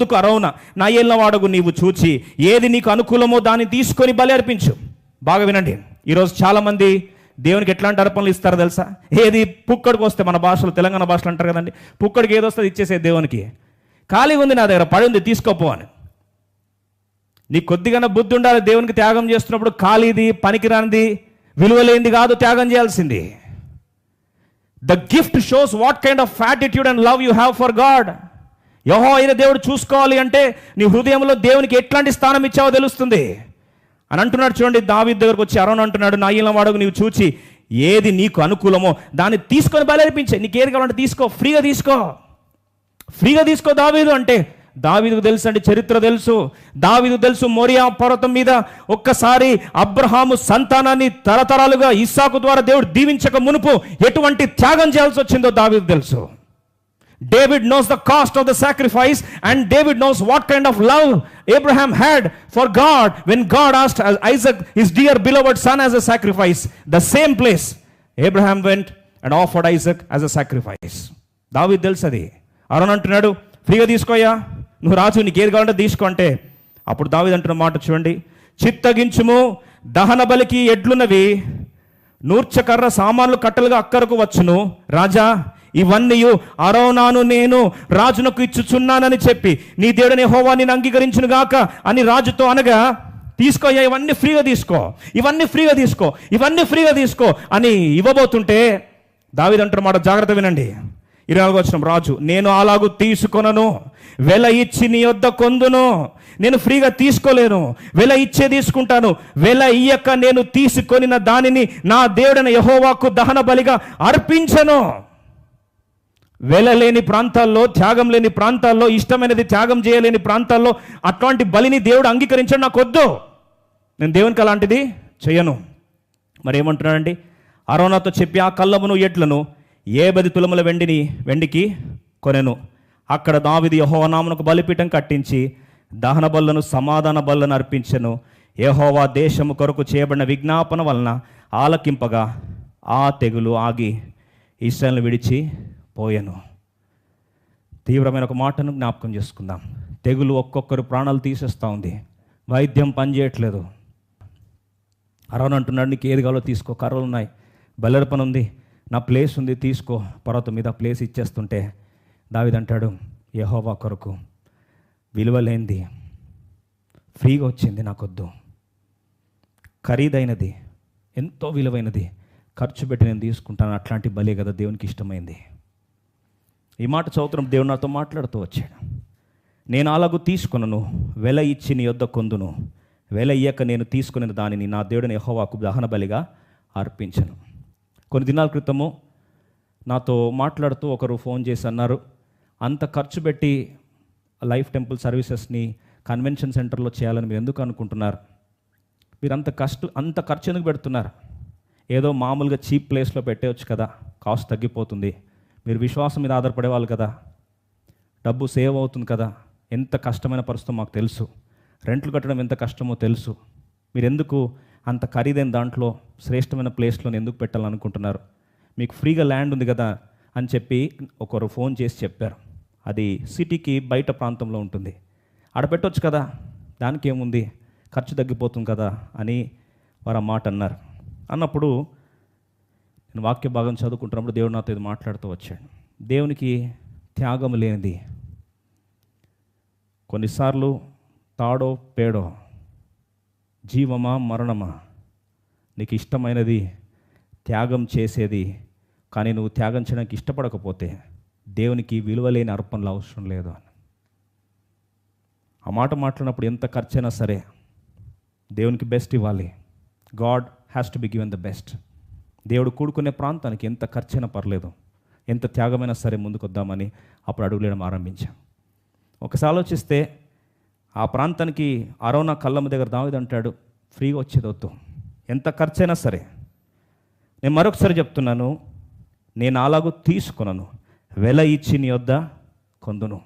అందుకు అరవున నా ఏళ్ళ నీవు చూచి ఏది నీకు అనుకూలమో దాన్ని తీసుకొని బలి అర్పించు. బాగా వినండి. ఈరోజు చాలామంది దేవునికి ఎట్లాంటి అర్పణలు ఇస్తారో తెలుసా? ఏది పుక్కడికి వస్తే మన భాషలో తెలంగాణ భాషలో అంటారు కదండి. పుక్కడికి ఏది వస్తుంది ఇచ్చేసే దేవునికి. ఖాళీగా ఉంది నా దగ్గర పడి ఉంది తీసుకోపో అని. నీ కొద్దిగానే బుద్ధి ఉండాలి దేవునికి త్యాగం చేస్తున్నప్పుడు ఖాళీది పనికిరానిది విలువలేనిది కాదు త్యాగం చేయాల్సింది. The gift shows what kind of attitude and love you have for God యహో అయిన దేవుడు చూసుకోవాలి అంటే నీ హృదయంలో దేవునికి ఎట్లాంటి స్థానం ఇచ్చావో తెలుస్తుంది. అని అంటున్నాడు చూడండి దావి దగ్గరకు వచ్చి అరుణ్ అంటున్నాడు నా ఇలా వాడకు నీవు చూచి ఏది నీకు అనుకూలమో దాన్ని తీసుకొని బలర్పించే. నీకు ఏది కావాలంటే తీసుకో ఫ్రీగా తీసుకో. ఫ్రీగా తీసుకో దావీదు అంటే దావీదుకు తెలుసు అంటే చరిత్ర తెలుసు. దావీదు తెలుసు మోరియా పర్వతం మీద ఒక్కసారి అబ్రహాము సంతానాన్ని తరతరాలుగా ఇస్సాకు ద్వారా దేవుడు దీవించక మునుపు ఎటువంటి త్యాగం చేయాల్సి వచ్చిందో దావీదు తెలుసు. David knows the cost of the sacrifice and David knows what kind of love Abraham had for God when God asked Isaac his dear beloved son as a sacrifice the same place Abraham went and offered Isaac as a sacrifice దావి తెలుసు అది. అరుణ్ అంటున్నాడు ఫ్రీగా తీసుకోయా నువ్వు రాజు నీకు ఏది కావాలంటే తీసుకో అంటే అప్పుడు దావిది అంటున్న మాట చూడండి. చిత్తగించుము దహన బలికి ఎడ్లున్నవి. నూర్చకర్ర సామాన్లు కట్టలుగా అక్కరకు వచ్చును. రాజా ఇవన్నీ అరోనాను నేను రాజునకు ఇచ్చుచున్నానని చెప్పి నీ దేవుడని హోవా నేను అంగీకరించును గాక అని రాజుతో అనగా తీసుకోయ్యా ఇవన్నీ ఫ్రీగా తీసుకో ఇవన్నీ ఫ్రీగా తీసుకో ఇవన్నీ ఫ్రీగా తీసుకో అని ఇవ్వబోతుంటే దావిదంటారు మాట జాగ్రత్త వినండి. ఇరవై నాలుగు వచ్చిన రాజు నేను అలాగూ తీసుకొనను వెల ఇచ్చి నీ వద్ద కొందును నేను ఫ్రీగా తీసుకోలేను వెల ఇచ్చే తీసుకుంటాను వెల ఇయ్యక నేను తీసుకొనిన దానిని నా దేవుడైన యహోవాకు దహన బలిగా అర్పించను. వెళ్ళలేని ప్రాంతాల్లో త్యాగం లేని ప్రాంతాల్లో ఇష్టమైనది త్యాగం చేయలేని ప్రాంతాల్లో అట్లాంటి బలిని దేవుడు అంగీకరించడం నాకు వద్దు. నేను దేవునికి అలాంటిది చేయను. మరి ఏమంటున్నాడండి? అరోనాతో చెప్పి ఆ కళ్ళమును ఎట్లను ఏ బది తులముల వెండిని వెండికి కొనెను. అక్కడ దావిది యహోవనామునకు బలిపీఠం కట్టించి దహన బల్లను సమాధాన బల్లను అర్పించను. యహోవా దేశము కొరకు చేయబడిన విజ్ఞాపన వలన ఆలకింపగా ఆ తెగులు ఆగి ఇస్రాయల్ని విడిచి పోయెను. తీవ్రమైన ఒక మాటను జ్ఞాపకం చేసుకుందాం. తెగులు ఒక్కొక్కరు ప్రాణాలు తీసేస్తూ ఉంది. వైద్యం పనిచేయట్లేదు అరవను అంటున్నాడు నీకు ఏది కావాలో తీసుకో. కర్రలు ఉన్నాయి. బల్లెరపన ఉంది. నా ప్లేస్ ఉంది తీసుకో. పర్వతం మీద ప్లేస్ ఇచ్చేస్తుంటే దావిదంటాడు యహోవా కొరకు విలువలేంది ఫ్రీగా వచ్చింది నాకొద్దు. ఖరీదైనది. ఎంతో విలువైనది. ఖర్చు పెట్టి నేను తీసుకుంటాను. అట్లాంటి బలి కదా దేవునికి ఇష్టమైంది. ఈ మాట చదువుతున్న దేవుడు నాతో మాట్లాడుతూ వచ్చాడు. నేను అలాగూ తీసుకున్నాను వెల ఇచ్చి నీ యొద్ద కొందును. వెల ఇయ్యక నేను తీసుకున్న దానిని నా దేవుడిని యహోవాకు దహన బలిగా అర్పించను. కొన్ని దినాల క్రితము నాతో మాట్లాడుతూ ఒకరు ఫోన్ చేసి అన్నారు అంత ఖర్చు పెట్టి లైఫ్ టెంపుల్ సర్వీసెస్ని కన్వెన్షన్ సెంటర్లో చేయాలని మీరు ఎందుకు అనుకుంటున్నారు? మీరు అంత కష్ట అంత ఖర్చు ఎందుకు పెడుతున్నారు? ఏదో మామూలుగా చీప్ ప్లేస్లో పెట్టేయచ్చు కదా కాస్ట్ తగ్గిపోతుంది. మీరు విశ్వాసం మీద ఆధారపడే వాళ్ళు కదా. డబ్బు సేవ్ అవుతుంది కదా. ఎంత కష్టమైన పరిస్థితి మాకు తెలుసు. రెంట్లు కట్టడం ఎంత కష్టమో తెలుసు. మీరు ఎందుకు అంత ఖరీదైన దాంట్లో శ్రేష్టమైన ప్లేస్లో ఎందుకు పెట్టాలనుకుంటున్నారు? మీకు ఫ్రీగా ల్యాండ్ ఉంది కదా అని చెప్పి ఒకరు ఫోన్ చేసి చెప్పారు. అది సిటీకి బయట ప్రాంతంలో ఉంటుంది. ఆడ పెట్టొచ్చు కదా. దానికి ఏముంది? ఖర్చు తగ్గిపోతుంది కదా అని వారు ఆ మాట అన్నారు. అన్నప్పుడు నేను వాక్య భాగం చదువుకుంటున్నప్పుడు దేవుడు నాతో ఇది మాట్లాడుతూ వచ్చాడు. దేవునికి త్యాగం లేనిది కొన్నిసార్లు తాడో పేడో జీవమా మరణమా నీకు ఇష్టమైనది త్యాగం చేసేది కానీ నువ్వు త్యాగం చేయడానికి ఇష్టపడకపోతే దేవునికి విలువలేని అర్పణలు అవసరం లేదు అని. ఆ మాట మాట్లాడినప్పుడు ఎంత ఖర్చైనా సరే దేవునికి బెస్ట్ ఇవ్వాలి. God has to be given the best. దేవుడు కూడుకునే ప్రాంతానికి ఎంత ఖర్చైనా పర్లేదు. ఎంత త్యాగమైనా సరే ముందుకు వద్దామని అప్పుడు అడుగులేయడం ఆరంభించాం. ఒకసారి ఆలోచిస్తే ఆ ప్రాంతానికి అరోనా కళ్ళమ్మ దగ్గర దావిది అంటాడు ఫ్రీగా వచ్చేది వద్దు. ఎంత ఖర్చైనా సరే. నేను మరొకసారి చెప్తున్నాను నేను అలాగూ తీసుకున్నాను వెల ఇచ్చి నీ వద్ద కొందును.